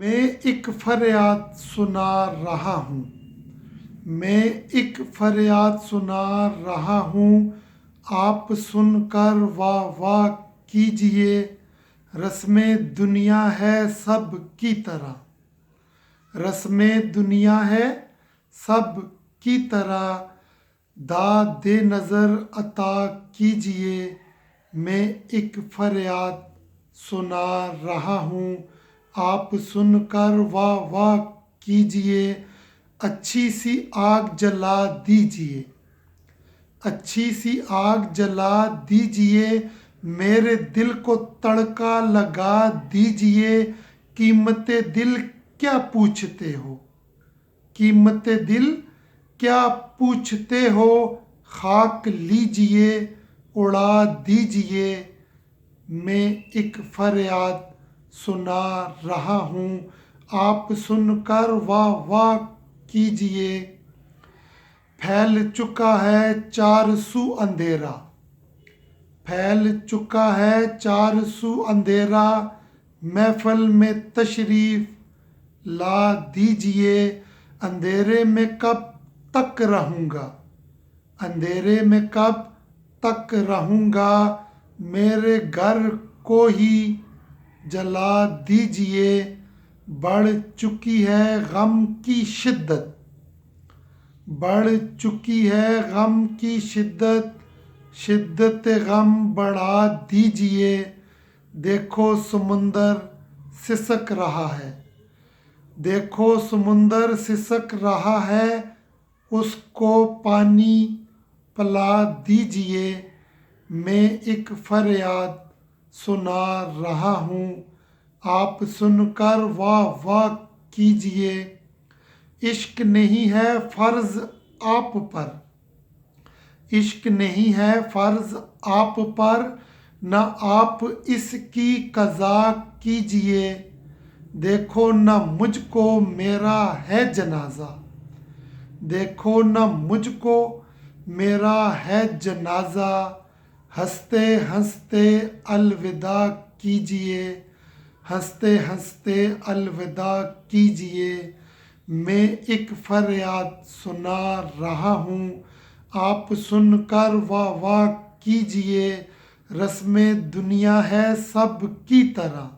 मैं एक फरियाद सुना रहा हूँ। मैं एक फरियाद सुना रहा हूँ। आप सुनकर वाह वाह कीजिए। रस्में दुनिया है सब की तरह। रस्में दुनिया है सब की तरह। दाद नज़र अता कीजिए। मैं एक फरियाद सुना रहा हूँ। आप सुनकर वाह वाह कीजिए, अच्छी सी आग जला दीजिए। अच्छी सी आग जला दीजिए, मेरे दिल को तड़का लगा दीजिए। कीमत दिल क्या पूछते हो? कीमत दिल क्या पूछते हो? खाक लीजिए, उड़ा दीजिए। मैं एक फरियाद सुना रहा हूँ। आप सुनकर वाह वाह कीजिए। फैल चुका है चार सू अंधेरा। फैल चुका है चार सू अंधेरा। महफल में तशरीफ़ ला दीजिए। अंधेरे में कब तक रहूँगा? अंधेरे में कब तक रहूँगा? मेरे घर को ही जला दीजिए, बढ़ चुकी है गम की शिद्दत। बढ़ चुकी है गम की शिद्दत शिद्दत गम बढ़ा दीजिए। देखो समुंदर सिसक रहा है। देखो समुंदर सिसक रहा है, उसको पानी पिला दीजिए। मैं एक फरियाद सुना रहा हूँ। आप सुनकर वाह वाह कीजिए। इश्क नहीं है फ़र्ज़ आप पर। इश्क नहीं है फ़र्ज़ आप पर, न आप इसकी कज़ा कीजिए। देखो न मुझको मेरा है जनाजा। देखो न मुझको मेरा है जनाजा। हँसते हँसते अलविदा कीजिए, हँसते हँसते अलविदा कीजिए। मैं एक फरियाद सुना रहा हूँ, आप सुनकर वाह वाह कीजिए। रस्म दुनिया है सब की तरह,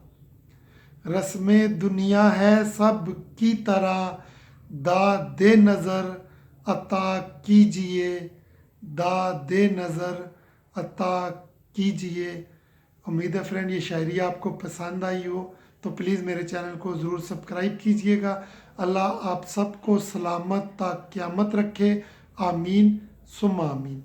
रस्म दुनिया है सब की तरह। दा दे नज़र अता कीजिए, दा दे नज़र अता कीजिए। उम्मीद है फ्रेंड ये शायरी आपको पसंद आई हो तो प्लीज़ मेरे चैनल को ज़रूर सब्सक्राइब कीजिएगा। अल्लाह आप सबको सलामत तक क़्यामत रखे। आमीन सुम आमीन।